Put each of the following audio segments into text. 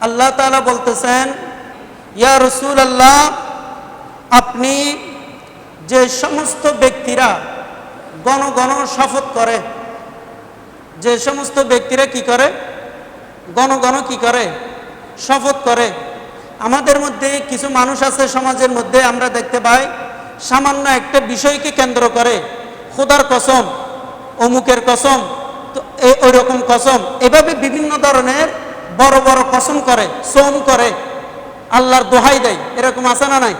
আল্লাহ তাআলা বলতেছেন, ইয়া রসুল আল্লাহ আপনি যে সমস্ত ব্যক্তিরা গণ গণ শপথ করে, যে সমস্ত ব্যক্তিরা কি করে? গণ গণ কি করে? শপথ করে। আমাদের মধ্যে কিছু মানুষ আছে সমাজের মধ্যে, আমরা দেখতে পাই, সামান্য একটা বিষয়কে কেন্দ্র করে, খোদার কসম, অমুকের কসম, তো ওই রকম কসম। এভাবে বিভিন্ন ধরনের বড় বড় কসম করে, সোম করে, আল্লাহর দোহাই দেয়। এরকম আছে না নাই?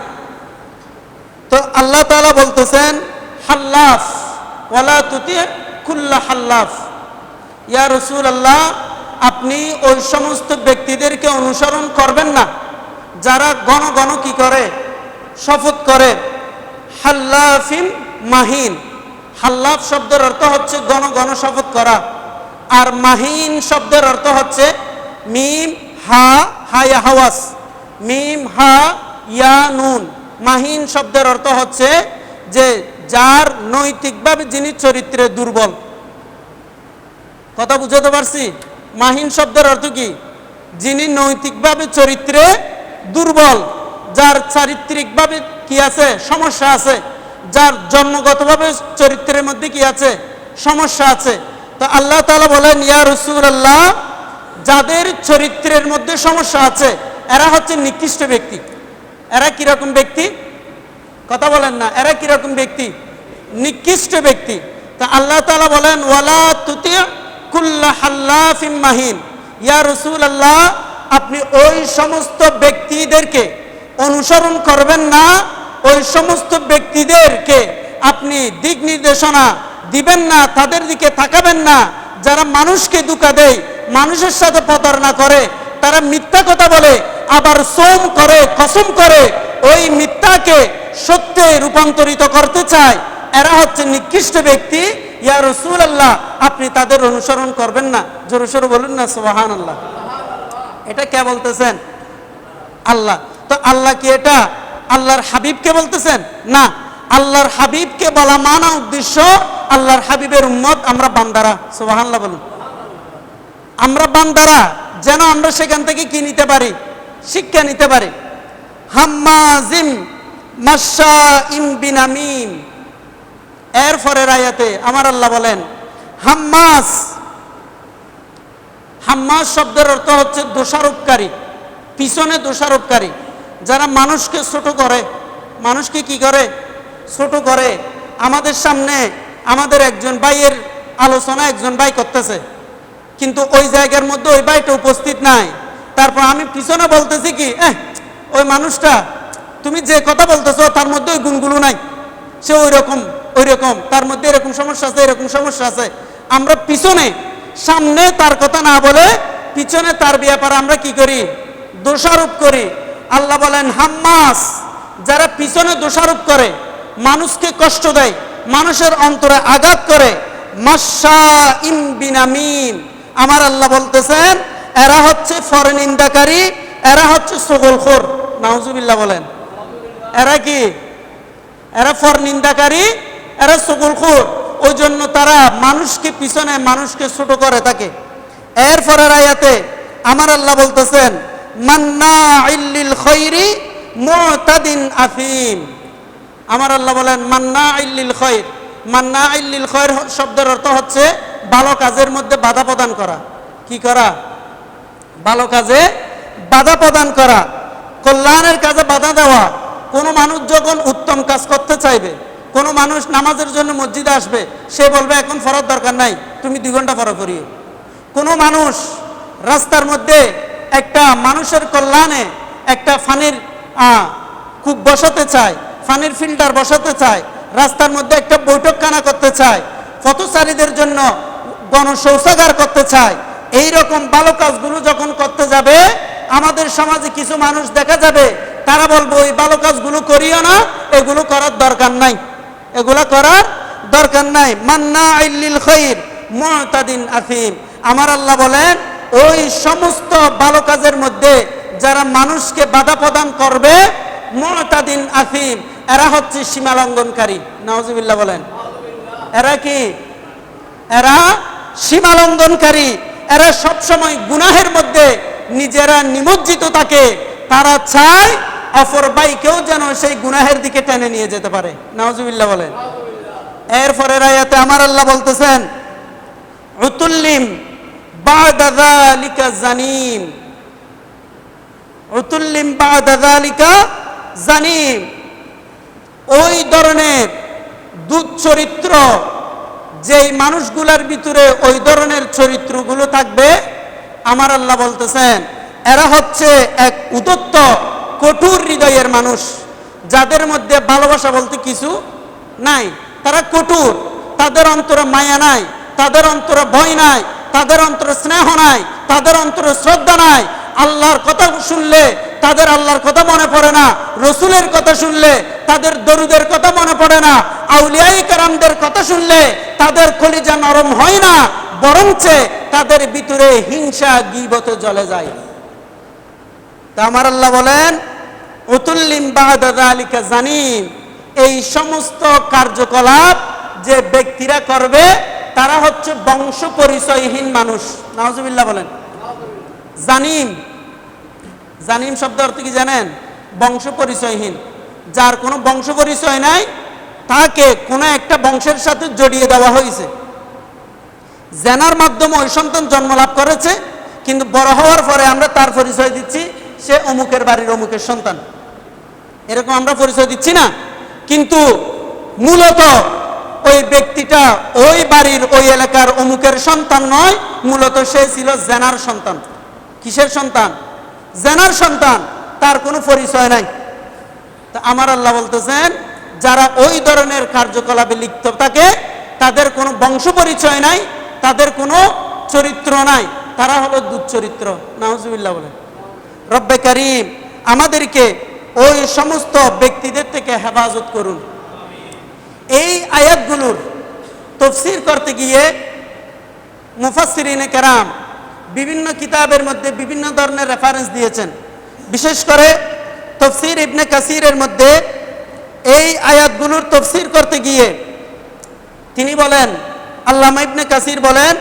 তো আল্লাহ তাআলা বলতেছেন, হাল্লাফ, ওয়ালা তুতি কুল্লা হাল্লাফ। ইয়া রসুল আল্লাহ আপনি ওই সমস্ত ব্যক্তিদেরকে অনুসরণ করবেন না। যারা গণ গণ কি করে? শপথ করে। হাল্লাফিন মাহিন। হাল্লাফ শব্দের অর্থ হচ্ছে গণ গণ শপথ করা। আর মাহিন শব্দের অর্থ হচ্ছে মিম, হা, হায়া হাওয়াস। মিম, হা, ইয়া, নুন। মাহিন শব্দের অর্থ হচ্ছে যে যার নৈতিকভাবে যিনি চরিত্রে দুর্বল। কথা বুঝাতে পারছি? মাহিন শব্দের অর্থ কি? যিনি নৈতিকভাবে চরিত্রে দুর্বল, যার চারিত্রিকভাবে কি আছে? সমস্যা আছে। যার জন্মগতভাবে চরিত্রের মধ্যে কি আছে? সমস্যা আছে। তো আল্লাহ তাআলা বলেন, ইয়া রসুল আল্লাহ যাদের চরিত্রের মধ্যে সমস্যা আছে, এরা হচ্ছে নিকৃষ্ট ব্যক্তি। এরা কীরকম ব্যক্তি? কথা বলেন না, এরা কীরকম ব্যক্তি? নিকৃষ্ট ব্যক্তি। তা আল্লাহ তাআলা বলেন, ওয়ালা তুতি কুল্লা হাল্লাফিম মাহিন। ইয়া রসুল আল্লাহ আপনি ওই সমস্ত ব্যক্তিদেরকে অনুসরণ করবেন না। ওই সমস্ত ব্যক্তিদেরকে আপনি দিক নির্দেশনা দিবেন না, তাদের দিকে তাকাবেন না। যারা মানুষকে দুকা দেয় মানুষের সাথে প্রতারণা করে, তারা মিথ্যা কথা বলে, আবার সোম করে, কসম করে, ওই মিথ্যাকে সত্যে রূপান্তরিত করতে চায়। এরা হচ্ছে নিকৃষ্ট ব্যক্তি। ইয়া রসুল আল্লাহ আপনি তাদের অনুসরণ করবেন না। জোরে সোরে বলুন না সোহান আল্লাহ এটা কে বলতেছেন? আল্লাহ। তো আল্লাহ কি এটা? আল্লাহর হাবিবকে বলতেছেন? না। আল্লাহর হাবিবকে বলা মানা উদ্দেশ্য, আল্লাহর হাবিবের উম্মত আমরা বান্দারা। সুবহানাল্লাহ বলুন। আমরা বান্দারা যেন আমরা সেখান থেকে কি নিতে পারি? শিক্ষা নিতে পারি। হাম্মাজিম মাসা ইম বিনামিম। এর পরের আয়াতে আমার আল্লাহ বলেন, হাম্মাস। হাম্মাস শব্দের অর্থ হচ্ছে দোষারোপকারী, পিছনে দোষারোপকারী। যারা মানুষকে ছোট করে, মানুষকে কি করে? ছোট করে। আমাদের সামনে আমাদের একজন ভাইয়ের আলোচনা একজন ভাই করতেছে। কিন্তু ওই জায়গার মধ্যে ওই বাড়িটা উপস্থিত নাই। তারপর আমি পিছনে বলতেছি কি, এহ, ওই মানুষটা, তুমি যে কথা বলতেছো তার মধ্যে ওই গুণগুলো নাই। সে ওই রকম ওই রকম তার মধ্যে এরকম সমস্যা আছে, এরকম সমস্যা আছে। আমরা পিছনে, সামনে তার কথা না বলে পিছনে তার ব্যাপারে আমরা কি করি? দোষারোপ করি। আল্লাহ বলেন, হাম্মাস, যারা পিছনে দোষারোপ করে, মানুষকে কষ্ট দেয়, মানুষের অন্তরে আঘাত করে মাসা ইম বিনামিম আমার আল্লাহ বলতেছেন, এরা হচ্ছে ফরনিন্দাকারী এরা হচ্ছে সগলখোর। নাউজুবিল্লাহ বলেন। এরা কি? এরা ফর নিন্দাকারী, এরা সকলখোর ওই জন্য তারা মানুষকে পিছনে মানুষকে ছোট করে থাকে। এর পরের আয়াতে আমার আল্লাহ বলতেছেন, মান্না ইল্লিল খৈরি মুতাদিন আফিম। আমার আল্লাহ বলেন, মান্না ইল্লিল খৈর। মান্না ইল্লিল খৈর শব্দের অর্থ হচ্ছে ভালো কাজের মধ্যে বাধা প্রদান করা। কি করা? ভালো কাজে বাধা প্রদান করা। কল্যাণের কাজে বাধা দেওয়া। কোনো মানুষ যখন উত্তম কাজ করতে চাইবে, কোনো মানুষ নামাজের জন্য মসজিদে আসবে, সে বলবে, এখন ফরার দরকার নাই, তুমি দুই ঘণ্টা ফরা করিও কোনো মানুষ রাস্তার মধ্যে একটা মানুষের কল্যাণে একটা ফানির কূপ বসাতে চায়, ফানির ফিল্টার বসাতে চায়, রাস্তার মধ্যে একটা বৈঠকখানা করতে চায় পথচারীদের জন্য গণশৌচাগার করতে চায়। এই রকম ভালো কাজগুলো যখন করতে যাবে, আমাদের সমাজে কিছু মানুষ দেখা যাবে, তারা বলব এই ভালো কাজগুলো করিও না, এগুলো করার দরকার নাই। এগুলো করার দরকার নাই। মান্না আইল্লিল খৈর, মুতাদিন আফিম। আমার আল্লাহ বলেন, ওই সমস্ত ভালো কাজের মধ্যে যারা মানুষকে বাধা প্রদান করবে, মুতাদিন আফিম, এরা হচ্ছে সীমালঙ্ঘনকারী। নওয়াজুবিল্লাহ বলেন। এরা কি? এরা সীমালঙ্ঘনকারী। এরা সবসময় গুনাহের মধ্যে নিজেরা নিমজ্জিত থাকে। তারা চায় অপর বাইকেও যেন সেই গুনাহের দিকে টেনে নিয়ে যেতে পারে। নাওজুবিল্লাহ বলেন। এরপরে রায়াতে আমার আল্লাহ বলতেছেন, উতুল্লিম বাদা যালিকা জানিম। উতুল্লিম বাদা যালিকা জানিম। ওই ধরনের দুচরিত্র যেই মানুষগুলার ভিতরে ওই ধরনের চরিত্রগুলো থাকবে, আমার আল্লাহ বলতেছেন, এরা হচ্ছে এক উদত্ত কঠোর হৃদয়ের মানুষ, যাদের মধ্যে ভালোবাসা বলতে কিছু নাই। তারা কঠোর, তাদের অন্তরে মায়া নাই, তাদের অন্তরে ভয় নাই, তাদের অন্তরে স্নেহ নাই, তাদের অন্তরে শ্রদ্ধা নাই। আল্লাহর কথা শুনলে তাদের আল্লাহর কথা মনে পড়ে না। রসুলের কথা শুনলে তাদের দরুদের কথা মনে পড়ে না। আউলিয়াই কারামদের কথা শুনলে তাদের কলিজা নরম হয় না। বরঞ্চে তাদের ভিতরে হিংসা গিবত জ্বলে যায়। তা আমার আল্লাহ বলেন, উতুল্লিম বাহাদালিকা জানিম। এই সমস্ত কার্যকলাপ যে ব্যক্তিরা করবে, তারা হচ্ছে বংশ পরিচয়হীন মানুষ। নওয়াজুবিল্লাহ বলেন। জানিম। জানিম শব্দ অর্থ কি জানেন? বংশ পরিচয়হীন। যার কোনো বংশ পরিচয় নাই, তাকে কোনো একটা বংশের সাথে জড়িয়ে দেওয়া হয়েছে। জেনার মাধ্যমে ওই সন্তান জন্ম লাভ করেছে, কিন্তু বড় হওয়ার পরে আমরা তার পরিচয় দিচ্ছি, সে অমুকের বাড়ির অমুকের সন্তান। এরকম আমরা পরিচয় দিচ্ছি না, কিন্তু মূলত ওই ব্যক্তিটা ওই বাড়ির ওই এলাকার অমুকের সন্তান নয়, মূলত সে ছিল জেনার সন্তান। কিসের সন্তান? জেনার সন্তান, তার কোনো পরিচয় নাই। তা আমার আল্লাহ বলতেছেন, যারা ওই ধরনের কার্যকলাপে লিপ্ত থাকে, তাদের কোনো বংশ পরিচয় নাই, তাদের কোনো চরিত্র নাই। তারা হলো দুচ্চরিত্র। নাহজুবিল্লাহ বলে রব্বে করিম, আমাদেরকে ওই সমস্ত ব্যক্তিদের থেকে হেফাজত করুন। এই আয়াতগুলোর তফসির করতে গিয়ে মুফাসসিরিনে কেরাম বিভিন্ন কিতাবের মধ্যে বিভিন্ন ধরনের রেফারেন্স দিয়েছেন। বিশেষ করে তফসির ইবনে কাসিরের মধ্যে এই আয়াতগুলোর তফসির করতে গিয়ে তিনি বলেন, আল্লামা ইবনে কাসির বলেন,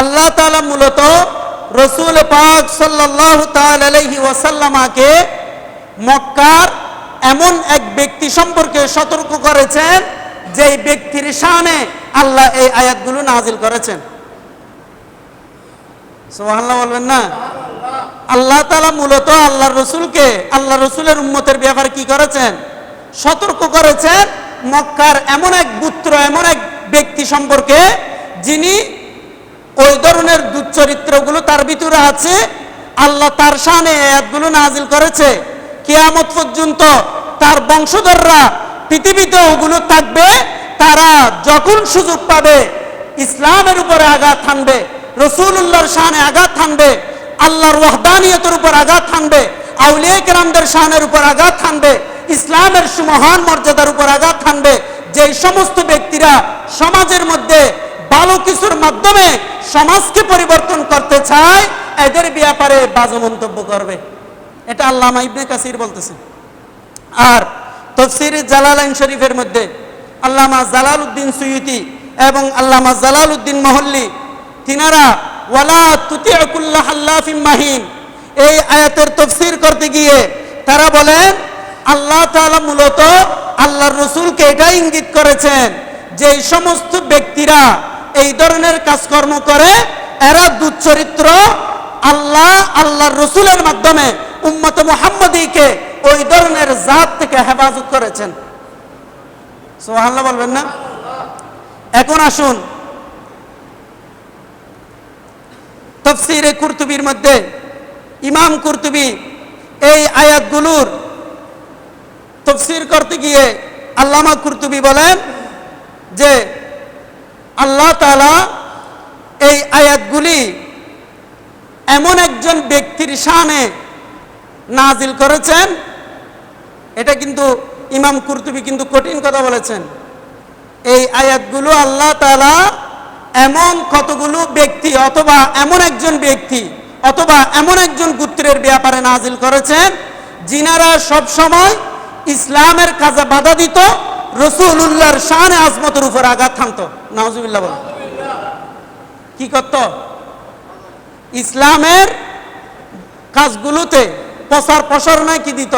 আল্লাহ তাআলা মূলত রসুল পাক তাআলা আলাইহি ওয়াসাল্লামাকে মক্কার এমন এক ব্যক্তি সম্পর্কে সতর্ক করেছেন, যেই ব্যক্তির শানে আল্লাহ এই আয়াতগুলো নাজিল করেছেন। সুবহানাল্লাহ বলবেন না? আল্লাহ তাআলা মূলত আল্লাহ রসুলকে আল্লাহ রসুলের উম্মতের ব্যাপারে কি করেছেন? সতর্ক করেছেন মক্কার এমন এক পুত্র, এমন এক ব্যক্তি সম্পর্কে যিনি ওই ধরনের দুচ্চরিত্রগুলো তার ভিতরে আছে। আল্লাহ তার শানে আয়াতগুলো নাজিল করেছে। কিয়ামত পর্যন্ত তার বংশধররা পৃথিবীতে ওগুলো থাকবে, তারা যখন সুযোগ পাবে, ইসলামের উপরে আঘাত থানবে রসুল্লাহর শানে আঘাত থানবে আল্লাহর ওয়াহদানিয়তের উপর আঘাত থানবে আউলিয়া কেরামদের শানের উপর আঘাত থানবে ইসলামের সুমহান মর্যাদার উপর আঘাত থানবে যেই সমস্ত ব্যক্তিরা সমাজের মধ্যে ভালো কিছুর মাধ্যমে সমাজকে পরিবর্তন করতে চায়, এদের ব্যাপারে বাজে মন্তব্য করবে। এটা আল্লামা ইবনে কাসির বলতেছে। আর তফসির জালালাইন শরীফের মধ্যে আল্লামা জালাল উদ্দিন এবং আল্লামা জালাল উদ্দিন মহল্লি তিনারা, ওয়ালা তুতিউকুল্লাহ আল্লাফিম মাহিন। এই আয়াতের তফসির করতে গিয়ে তারা বলেন, আল্লাহ তাআলা মূলত আল্লাহর রসুলকে এটা ইঙ্গিত করেছেন যে সমস্ত ব্যক্তিরা এই ধরনের কাজকর্ম করে, এরা দুচ্চরিত্র আল্লাহ, আল্লাহর রসুলের মাধ্যমে উম্মত মুহাম্মদীকে ওই ধরনের জাত থেকে হেফাজত করেছেন। সোহাল্লাহ বলবেন না? এখন আসুন তফসিরে কুরতুবির মধ্যে, ইমাম কুরতুবি এই আয়াতগুলোর তফসির করতে গিয়ে আল্লামা কুরতুবি বলেন যে আল্লাহ তালা এই আয়াতগুলি এমন একজন ব্যক্তির সামনে নাজিল করেছেন, এটা কিন্তু ইমাম কুরতুবি কিন্তু কঠিন কথা বলেছেন। এই আয়াতগুলো আল্লাহ তালা এমন কতগুলো ব্যক্তি অথবা এমন একজন ব্যক্তি অথবা এমন একজন গুত্রের ব্যাপারে নাজিল করেছেন, যিনারা সব সময় ইসলামের কাজে বাধা দিত রসুল্লাহর শানে আজমতের উপর আঘাত থামত নওয়াজুবিল্লাহ বল কি করত? ইসলামের কাজগুলোতে প্রচার প্রসারণায় কি দিত?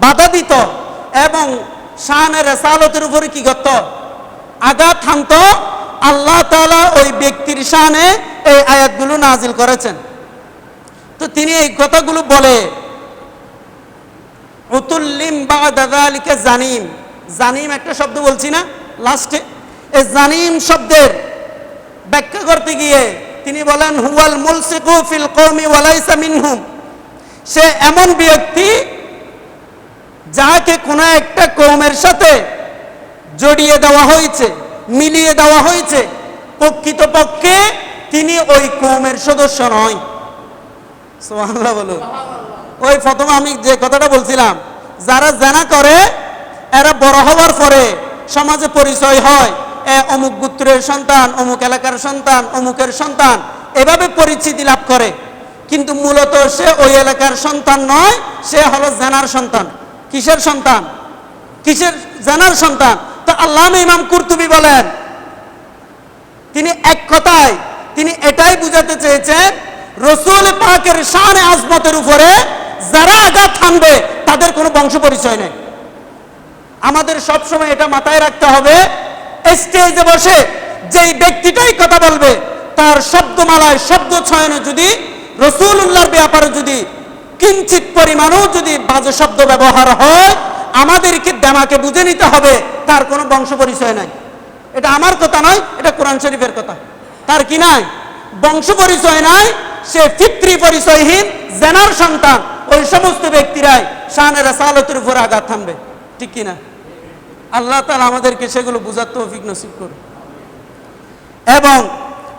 বাধা দিত এবং শাহানের রেসালতের উপরে কি করত? আঘাত হানত আল্লাহ তালা ওই ব্যক্তির শানে এই আয়াতগুলো নাজিল করেছেন। তো তিনি এই কথাগুলো বলে, উতুল্লিম বা দাদালিকে জানিম। জানিম একটা শব্দ বলছি না, লাস্টে। এই জানিম শব্দের ব্যাখ্যা করতে গিয়ে তিনি বলেন, হুয়াল মুলসিকু ফিল কওমি ওয়ালাইসা মিনহুম। সে এমন ব্যক্তি যাকে কোনো একটা কৌমের সাথে জড়িয়ে দেওয়া হয়েছে। মিলিয়ে দেওয়া হয়েছে। প্রকৃতপক্ষে তিনি ওই কৌমের সদস্য নয়। সুবহানাল্লাহ বলুন। ওই প্রথম আমি যে কথাটা বলছিলাম যারা জানা করে এরা বড় হওয়ার পরে সমাজে পরিচয় হয়। এ অমুক গোত্রের সন্তান অমুক এলাকার সন্তান অমুকের সন্তান এভাবে পরিচিতি লাভ করে। কিন্তু মূলত সে ওই এলাকার সন্তান নয় সে হলো জানার সন্তান। কিসের সন্তান? কিসের জানার সন্তান? তো আল্লাহ ইমাম কুরতুবি বলেন। তিনি এক কথায়, তিনি এটাই বুঝাতে চেয়েছেন, রসুল পাকের শানে আজমতের উপরে যারা আঘাত হানবে, তাদের কোনো বংশ পরিচয় নেই। আমাদের সবসময় এটা মাথায় রাখতে হবে, স্টেজে বসে যেই ব্যক্তিটাই কথা বলবে, তার শব্দমালায়, শব্দ ছয়নে যদি রসুল উল্লাহর ব্যাপারে যদি কিঞ্চিত পরিমাণও যদি বাজে শব্দ ব্যবহার হয় আমাদেরকে দেমাকে বুঝে নিতে হবে, তার কোনো বংশ পরিচয় নাই। এটা আমার কথা নয়, এটা কোরআন শরীফের কথা। তার কি নাই? বংশ পরিচয় নাই, সে ফিত্রি পরিচয়হীন, জেনার সন্তান। ওই সমস্ত ব্যক্তিরাই শানের সালতের উপর আঘাত থামবে। ঠিক কিনা? আল্লাহ তালা আমাদেরকে সেগুলো বুঝার তৌফিক নসিব করুন। এবং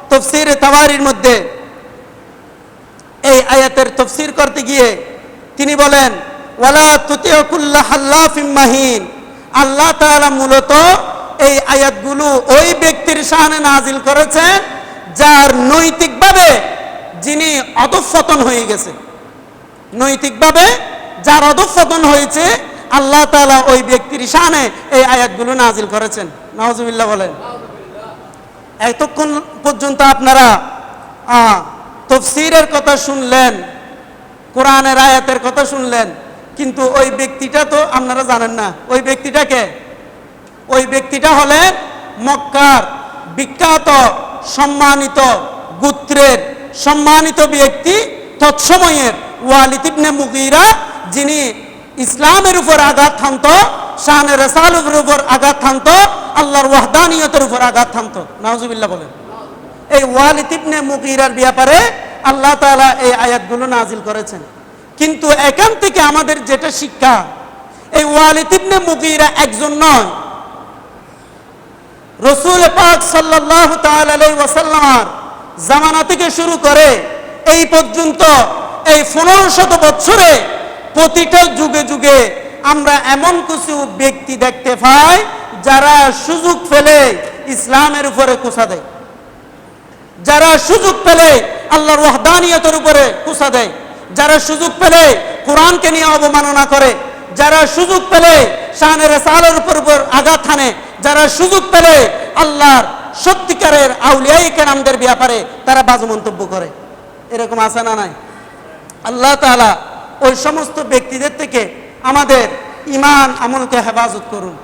তফসির তাওয়ারির মধ্যে এই আয়াতের তফসির করতে গিয়ে তিনি বলেন ওয়ালা তুতিয়কুল্লাহ হাল্লাফিম মাহিন। আল্লাহ তাআলা মূলত এই আয়াতগুলো ওই ব্যক্তির শানে নাজিল করেছেন যার নৈতিকভাবে যিনি অধঃপতন হয়ে গেছে। নৈতিকভাবে যার অধঃপতন হয়েছে, আল্লাহ তাআলা ওই ব্যক্তির শানে এই আয়াতগুলো নাজিল করেছেন। নওয়াজুবিল্লাহ বলেন। এতক্ষণ পর্যন্ত আপনারা তফসিরের কথা শুনলেন, কোরআনের আয়াতের কথা শুনলেন কিন্তু ওই ব্যক্তিটা তো আপনারা জানেন না। ওই ব্যক্তিটাকে ওই ব্যক্তিটা হলেন মক্কার বিখ্যাত, সম্মানিত, গোত্রের সম্মানিত ব্যক্তি তৎসময়ের ওয়ালিদ ইবনে মুগিরা, যিনি ইসলামের উপর আঘাত থানত শাহানের রেসালের উপর আঘাত থানত আল্লাহর ওয়াহদানিয়তের উপর আঘাত থানত নাউজুবিল্লাহ বলেন। এই ওয়ালিদ ইবনে মুগিরার ব্যাপারে আল্লাহ তাআলা এই আয়াতগুলো নাজিল করেছেন। কিন্তু এখান থেকে আমাদের যেটা শিক্ষা, এই ওয়ালিদ ইবনে মুগিরা একজন নয়। রসুল পাক তাআলা ওয়াসাল্লামার জামানা থেকে শুরু করে এই পর্যন্ত, এই পনেরো শত বছরে প্রতিটা যুগে যুগে আমরা এমন কিছু ব্যক্তি দেখতে পাই যারা সুযোগ ফেলে ইসলামের উপরে কুসা দেয়। যারা সুযোগ পেলে আল্লাহর ওয়াহদানিয়তের উপরে কুসা দেয়। যারা সুযোগ পেলে কোরআনকে নিয়ে অবমাননা করে, যারা সুযোগ পেলে শাহানের সালের উপর উপর আঘাত হানে, যারা সুযোগ পেলে আল্লাহর সত্যিকারের আউলিয়াই কেরামদের ব্যাপারে তারা বাজে মন্তব্য করে। এরকম আছে না নাই? আল্লাহ তাআলা ওই সমস্ত ব্যক্তিদের থেকে আমাদের ইমান আমলকে হেফাজত করুন।